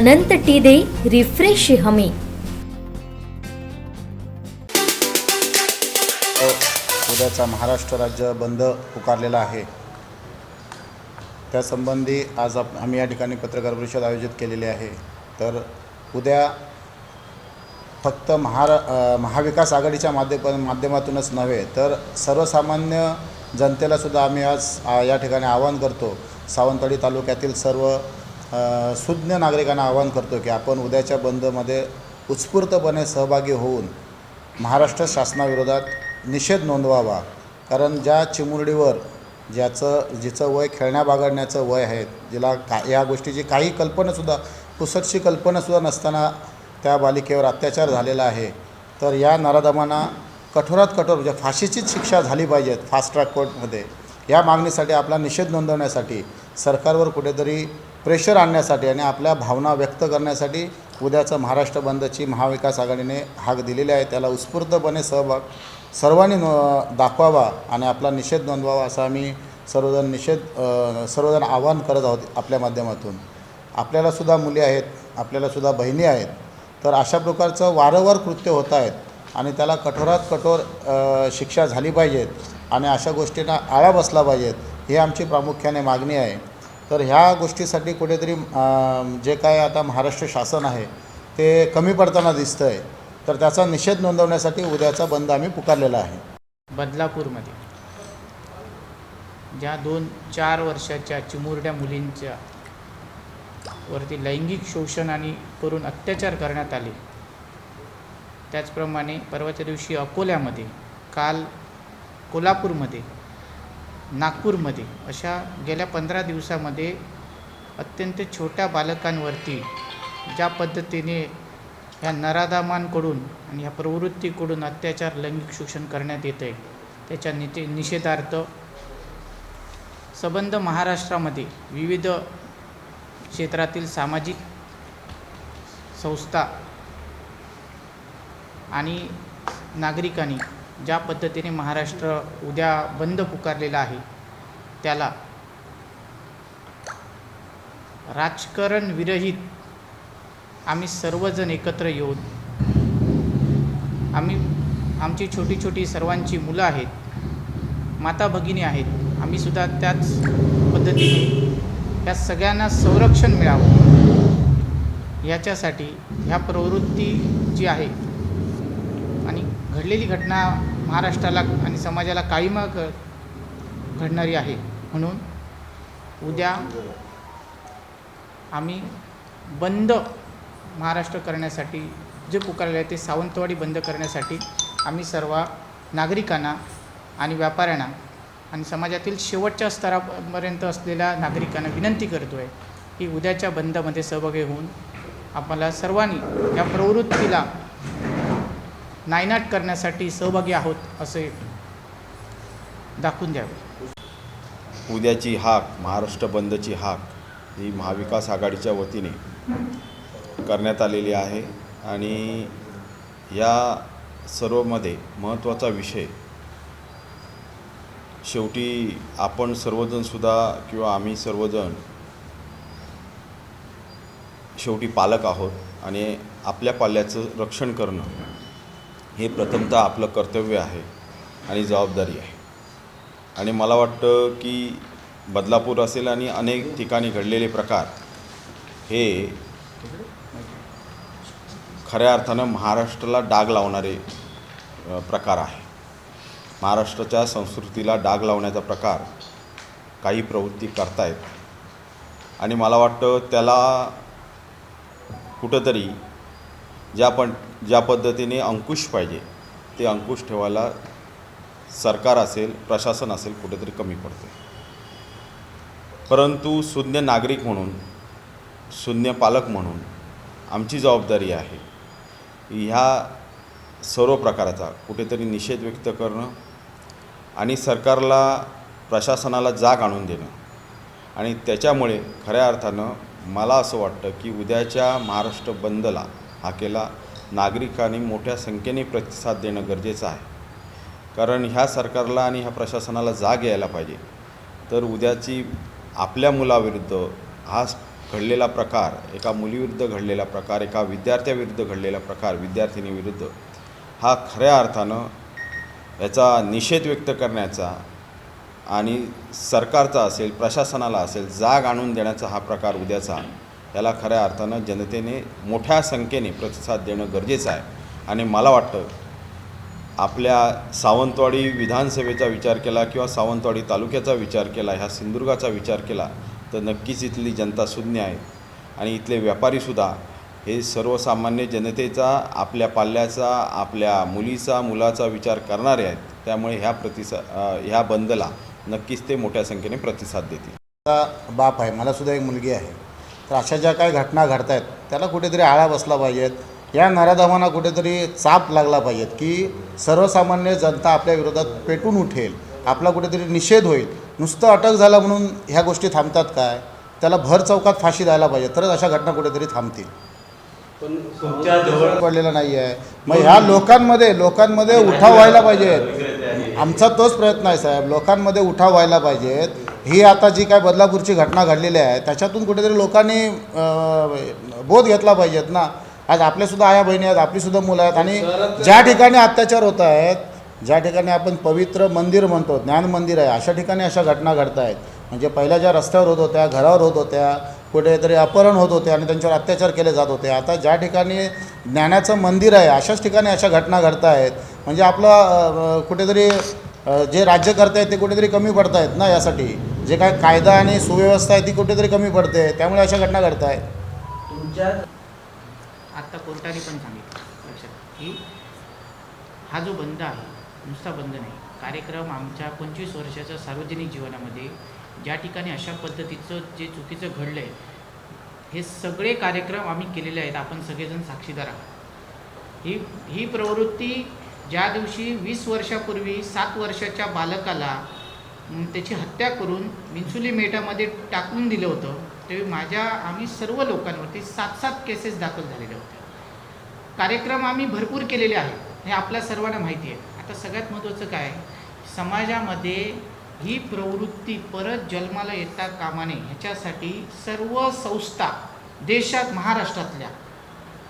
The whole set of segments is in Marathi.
अनंत टी दे रिफ्रेश हमी. उद्याचा महाराष्ट्र राज्य बंद पुकारलेला आहे. त्यासंबंधी आज आप आम्ही या ठिकाणी पत्रकार परिषद आयोजित केलेली आहे. तर उद्या फक्त महारा महाविकास आघाडीच्या माध्यम माध्यमातूनच नव्हे तर सर्वसामान्य जनतेलासुद्धा आम्ही आज या ठिकाणी आवाहन करतो. सावंतवाडी तालुक्यातील सर्व सुज्ञ नागरिकांना आवाहन करतो की आपण उद्याच्या बंदमध्ये उत्स्फूर्तपणे सहभागी होऊन महाराष्ट्र शासनाविरोधात निषेध नोंदवावा. कारण ज्या चिमुरडीवर ज्याचं जिचं वय खेळण्या बागडण्याचं वय आहे जिला का या गोष्टीची काही कल्पनासुद्धा पुसटशी कल्पनासुद्धा नसताना त्या बालिकेवर अत्याचार झालेला आहे. तर या नराधमांना कठोरात कठोर म्हणजे फाशीचीच शिक्षा झाली पाहिजेत फास्ट ट्रॅक कोर्टमध्ये. या मागणीसाठी आपला निषेध नोंदवण्यासाठी सरकारवर कुठेतरी प्रेशर आणण्यासाठी आणि आपल्या भावना व्यक्त करण्यासाठी उद्याचं महाराष्ट्र बंदची महाविकास आघाडीने हाक दिलेली आहे. त्याला उत्स्फूर्तपणे सहभाग सर्वांनी नो दाखवावा आणि आपला निषेध नोंदवावा असा आम्ही सर्वजण निषेध सर्वजण आवाहन करत आहोत आपल्या माध्यमातून. आपल्यालासुद्धा मुली आहेत आपल्यालासुद्धा बहिणी आहेत. तर अशा प्रकारचं वारंवार कृत्य होत आहेत आणि त्याला कठोरात कठोर शिक्षा झाली पाहिजेत आणि अशा गोष्टींना आळा बसला पाहिजेत ही आमची प्रामुख्याने मागणी आहे. तर ह्या गोष्टीसाठी कुठेतरी जे काय आता महाराष्ट्र शासन आहे ते कमी पडताना दिसतं आहे तर त्याचा निषेध नोंदवण्यासाठी उद्याचा बंद आम्ही पुकारलेला आहे. बदलापूरमध्ये ज्या दोन चार वर्षाच्या चिमुरड्या मुलींच्या वरती लैंगिक शोषण आणि करून अत्याचार करण्यात आले त्याचप्रमाणे परवाच्या दिवशी अकोल्यामध्ये काल कोल्हापूरमध्ये नागपूरमध्ये अशा गेल्या पंधरा दिवसामध्ये अत्यंत छोट्या बालकांवरती ज्या पद्धतीने ह्या नराधामांकडून आणि ह्या प्रवृत्तीकडून अत्याचार लैंगिक शोषण करण्यात येत आहे त्याच्या निते निषेधार्थ सबंध महाराष्ट्रामध्ये विविध क्षेत्रातील सामाजिक संस्था आणि नागरिकांनी ज्या पद्धतीने महाराष्ट्र उद्या बंद पुकारलेला आहे त्याला राजकारण विरहित आम्ही सर्वजण एकत्र येऊन आम्ही आमची छोटी छोटी सर्वांची मुलं आहेत माता भगिनी आहेत आम्ही सुद्धा त्याच पद्धतीने या सगळ्यांना संरक्षण मिळावं. याच्यासाठी ह्या प्रवृत्ती जी आहे आणि घडलेली घटना महाराष्ट्राला आणि समाजाला काळीमा क घडणारी आहे. म्हणून उद्या आम्ही बंद महाराष्ट्र करण्यासाठी जे पुकारले आहे ते सावंतवाडी बंद करण्यासाठी आम्ही सर्व नागरिकांना आणि व्यापाऱ्यांना आणि समाजातील शेवटच्या स्तरापर्यंत असलेल्या नागरिकांना विनंती करतो आहे की उद्याच्या बंदमध्ये सहभागी होऊन आम्हाला सर्वांनी या प्रवृत्तीला नायनाट करण्यासाठी सहभागी आहोत असे दाखवून द्यावे. उद्याची हाक महाराष्ट्र बंदची हाक ही महाविकास आघाडीच्या वतीने करण्यात आलेली आहे आणि या सर्वमध्ये महत्त्वाचा विषय शेवटी आपण सर्वजणसुद्धा किंवा आम्ही सर्वजण शेवटी पालक आहोत आणि आपल्या पाल्याचं रक्षण करणं हे प्रथमतः आपलं कर्तव्य आहे आणि जबाबदारी आहे. आणि मला वाटतं की बदलापूर असेल आणि अनेक ठिकाणी घडलेले प्रकार हे खऱ्या अर्थानं महाराष्ट्राला डाग लावणारे प्रकार आहे. महाराष्ट्राच्या संस्कृतीला डाग लावण्याचा प्रकार काही प्रवृत्ती करतायत. आणि मला वाटतं त्याला कुठंतरी ज्या पण ज्या पद्धतीने अंकुश पाहिजे ते अंकुश ठेवायला सरकार असेल प्रशासन असेल कुठेतरी कमी पडते. परंतु शून्य नागरिक म्हणून शून्य पालक म्हणून आमची जबाबदारी आहे. ह्या सर्व प्रकाराचा कुठेतरी निषेध व्यक्त करणं आणि सरकारला प्रशासनाला जाग आणून देणं. आणि त्याच्यामुळे खऱ्या अर्थानं मला असं वाटतं की उद्याच्या महाराष्ट्र बंदला हाकेला नागरिकांनी मोठ्या संख्येने प्रतिसाद देणं गरजेचं आहे. कारण ह्या सरकारला आणि ह्या प्रशासनाला जाग यायला पाहिजे. तर उद्याची आपल्या मुलाविरुद्ध हा घडलेला प्रकार एका मुलीविरुद्ध घडलेला प्रकार एका विद्यार्थ्याविरुद्ध घडलेला प्रकार विद्यार्थिनीविरुद्ध हा खऱ्या अर्थानं याचा निषेध व्यक्त करण्याचा आणि सरकारचा असेल प्रशासनाला असेल जाग आणून देण्याचा हा प्रकार उद्याचा याला खऱ्या अर्थानं जनतेने मोठ्या संख्येने प्रतिसाद देणं गरजेचं आहे. आणि मला वाटतं आपल्या सावंतवाडी विधानसभेचा विचार केला किंवा सावंतवाडी तालुक्याचा विचार केला ह्या सिंधुदुर्गाचा विचार केला तर नक्कीच इथली जनता शून्य आहे. आणि इथले व्यापारीसुद्धा हे सर्वसामान्य जनतेचा आपल्या पाल्याचा आपल्या मुलीचा मुलाचा विचार करणारे आहेत. त्यामुळे ह्या प्रतिसा ह्या बंदला नक्कीच ते मोठ्या संख्येने प्रतिसाद देतील. बाप आहे मलासुद्धा एक मुलगी आहे. तर अशा ज्या काही घटना घडत आहेत त्याला कुठेतरी आळा बसला पाहिजेत या नराधमांना कुठेतरी चाप लागला पाहिजेत की सर्वसामान्य जनता आपल्या विरोधात पेटून उठेल. आपला कुठेतरी निषेध होईल. नुसतं अटक झाला म्हणून ह्या गोष्टी थांबतात काय? त्याला भर चौकात फाशी द्यायला पाहिजे. तरच अशा घटना कुठेतरी थांबतील. पण पडलेला नाही आहे मग ह्या लोकांमध्ये लोकांमध्ये उठाव व्हायला पाहिजेत. आमचा तोच प्रयत्न आहे साहेब. लोकांमध्ये उठाव व्हायला पाहिजेत. ही आता जी काय बदलापूरची घटना घडलेली आहे त्याच्यातून कुठेतरी लोकांनी बोध घेतला पाहिजेत ना. आज आपल्यासुद्धा आया बहिणी आहेत आपलीसुद्धा मुलं आहेत आणि ज्या ठिकाणी अत्याचार होत आहेत ज्या ठिकाणी आपण पवित्र मंदिर म्हणतो ज्ञान मंदिर आहे अशा ठिकाणी अशा घटना घडत आहेत म्हणजे पहिल्या ज्या रस्त्यावर होत होत्या घरावर होत होत्या कुठेतरी अपहरण होत होते आणि त्यांच्यावर अत्याचार केले जात होते. आता ज्या ठिकाणी ज्ञानाचं मंदिर आहे अशाच ठिकाणी अशा घटना घडत आहेत म्हणजे आपलं कुठेतरी जे राज्यकर्ते आहेत ते कुठेतरी कमी पडत आहेत ना यासाठी. जे काय कायदा आणि सुव्यवस्था आहे ती कुठेतरी कमी पडते त्यामुळे अशा घटना घडत आहेत तुमच्या आत्ता कोर्टाने पण सांगितलं लक्षात. की हा जो बंद आहे नुसता बंद नाही. कार्यक्रम आमच्या पंचवीस वर्षाच्या सार्वजनिक जीवनामध्ये ज्या ठिकाणी अशा पद्धतीचं जे चुकीचं घडलं आहे हे सगळे कार्यक्रम आम्ही केलेले आहेत आपण सगळेजण साक्षीदार आहोत. ही ही प्रवृत्ती ज्या दिवशी वीस वर्षापूर्वी सात वर्षाच्या बालकाला त्याची हत्या करून मिन्सुली मेटामध्ये टाकून दिलं होतं तेव्हा माझ्या आम्ही सर्व लोकांवरती सात सात केसेस दाखल झालेल्या होत्या कार्यक्रम आम्ही भरपूर केलेले आहेत हे आपल्या सर्वांना माहिती आहे. आता सगळ्यात महत्त्वाचं काय समाजामध्ये ही प्रवृत्ती परत जन्माला येता कामा नये ह्याच्यासाठी सर्व संस्था देशात महाराष्ट्रातल्या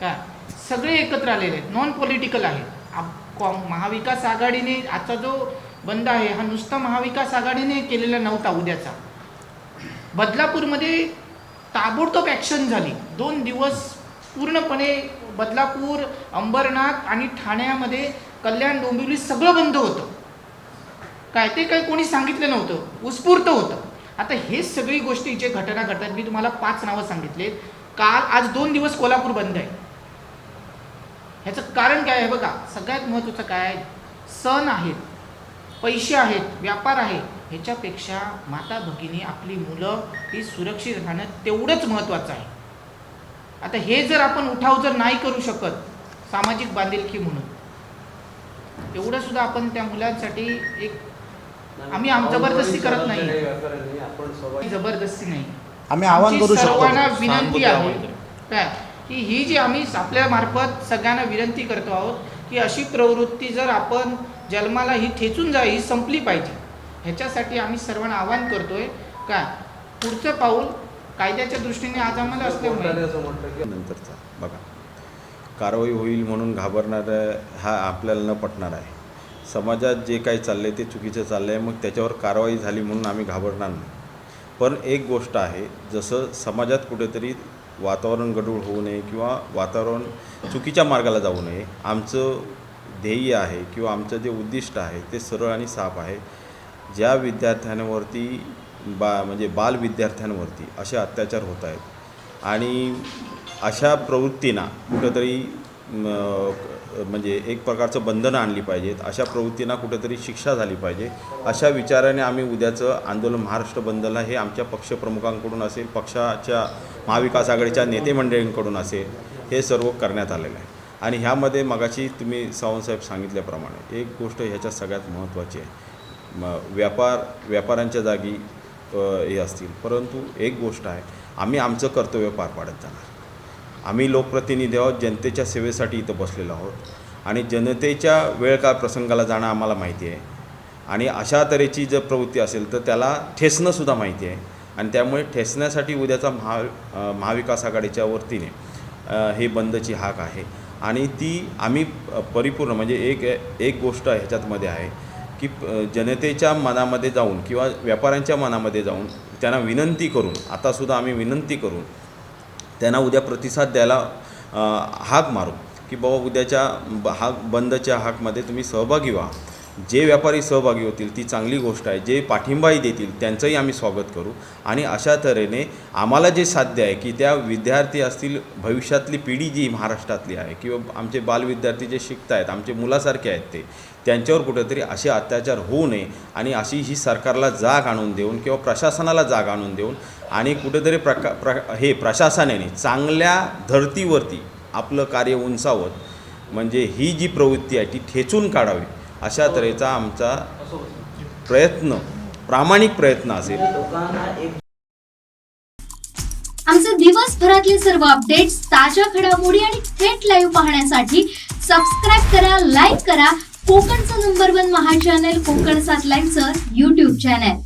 काय सगळे एकत्र आलेले आहेत नॉन पॉलिटिकल आहेत. आप- कॉ- महाविकास आघाडीने आजचा जो बंद आहे. हा नुसता महाविकास आघाडीने केलेला नव्हता उद्याचा. बदलापूरमध्ये ताबडतोब ॲक्शन झाली. दोन दिवस पूर्णपणे बदलापूर अंबरनाथ आणि ठाण्यामध्ये कल्याण डोंबिवली सगळं बंद होतं. काय ते काही कोणी सांगितलं नव्हतं. उत्स्फूर्त होतं. आता हे सगळी गोष्टी जे घटना घडतात मी तुम्हाला पाच नावं सांगितलेत. काल आज दोन दिवस कोल्हापूर बंद आहे. ह्याचं कारण काय आहे बघा. सगळ्यात महत्त्वाचं काय आहे? सण आहेत. पैसे आहेत व्यापार आहे ह्याच्यापेक्षा माता भगिनी आपली मुलं ही सुरक्षित राहणं तेवढंच महत्त्वाचं आहे. आता हे जर आपण उठाव जर नाही करू शकत सामाजिक बांधिलकी म्हणून एवढं सुद्धा आपण त्या मुलांसाठी एक आम्ही आम जबरदस्ती करत नाही. जबरदस्ती नाही. आम्ही आवाहन करू सर्वांना विनंती आहे काय की ही जी आम्ही आपल्या मार्फत सगळ्यांना विनंती करतो आहोत की अशी प्रवृत्ती जर आपण जन्माला ही ठेचून जा ही संपली पाहिजे. ह्याच्यासाठी आम्ही सर्वांना आवाहन करतोय काय पुढचं पाऊल कायद्याच्या दृष्टीने आज आम्हाला असल्यामुळे. असं नंतरचा बघा. कारवाई होईल म्हणून घाबरणारं हा आपल्याला न पटणार आहे. समाजात जे काही चाललं आहे ते चुकीचं चाललं आहे मग त्याच्यावर कारवाई झाली म्हणून आम्ही घाबरणार नाही. पण एक गोष्ट आहे जसं समाजात कुठेतरी वातावरण गडूळ होऊ नये किंवा वातावरण चुकीच्या मार्गाला जाऊ नये आमचं ध्येय आहे किंवा आमचं जे उद्दिष्ट आहे ते सरळ आणि साफ आहे. ज्या विद्यार्थ्यांवरती बा म्हणजे बाल विद्यार्थ्यांवरती असे अत्याचार होत आहेत आणि अशा प्रवृत्तींना कुठंतरी म्हणजे एक प्रकारचं बंधनं आणली पाहिजेत अशा प्रवृत्तींना कुठेतरी शिक्षा झाली पाहिजे अशा विचाराने आम्ही उद्याचं आंदोलन महाराष्ट्र बंदला हे आमच्या पक्षप्रमुखांकडून असेल पक्षाच्या महाविकास आघाडीच्या नेते मंडळींकडून असेल हे सर्व करण्यात आलेलं आहे. आणि ह्यामध्ये मगाशी तुम्ही सावंतसाहेब सांगितल्याप्रमाणे एक गोष्ट ह्याच्यात सगळ्यात महत्त्वाची आहे. म व्यापार व्यापाऱ्यांच्या जागी हे असतील. परंतु एक गोष्ट आहे आम्ही आमचं कर्तव्य पार पाडत जाणार. आम्ही लोकप्रतिनिधी आहोत जनतेच्या सेवेसाठी इथं बसलेलो आहोत. आणि जनतेच्या वेळकाळ प्रसंगाला जाणं आम्हाला माहिती आहे. आणि अशा तऱ्हेची जर प्रवृत्ती असेल तर त्याला ठेसणंसुद्धा माहिती आहे. आणि त्यामुळे ठेसण्यासाठी उद्याचा महा महाविकास आघाडीच्या वतीने हे बंदची हाक आहे. आणि ती आम्ही परिपूर्ण म्हणजे एक एक गोष्ट ह्याच्यातमध्ये आहे की जनतेच्या मनामध्ये जाऊन किंवा व्यापाऱ्यांच्या मनामध्ये जाऊन त्यांना विनंती करून आतासुद्धा आम्ही विनंती करून त्यांना उद्या प्रतिसाद द्यायला हाक मारू की बाबा उद्याच्या ब- हाक बंदच्या हाकमध्ये तुम्ही सहभागी व्हा. जे व्यापारी सहभागी होतील ती चांगली गोष्ट आहे. जे पाठिंबाही देतील त्यांचंही आम्ही स्वागत करू. आणि अशा तऱ्हेने आम्हाला जे साध्य आहे की त्या विद्यार्थी असतील भविष्यातली पिढी जी महाराष्ट्रातली आहे किंवा आमचे बालविद्यार्थी जे शिकत आहेत आमचे मुलासारखे आहेत ते त्यांच्यावर कुठेतरी असे अत्याचार होऊ नये आणि अशी ही सरकारला जाग आणून देऊन किंवा प्रशासनाला जाग आणून देऊन आणि कुठेतरी प्रका प्र हे प्रशासनाने चांगल्या धर्तीवरती आपलं कार्य उंचावत म्हणजे ही जी प्रवृत्ती आहे ती ठेचून काढावी. अशा तऱ्हेचा आमचा प्रयत्न प्रामाणिक प्रयत्न असेल. आमचे दिवसभरातले सर्व अपडेट्स ताज्या घडामोडी आणि थेट लाईव्ह पाहण्यासाठी सबस्क्राईब करा लाईक करा. कोकणचं नंबर वन महा चॅनल कोकण सात लाईव्हचं युट्यूब चॅनल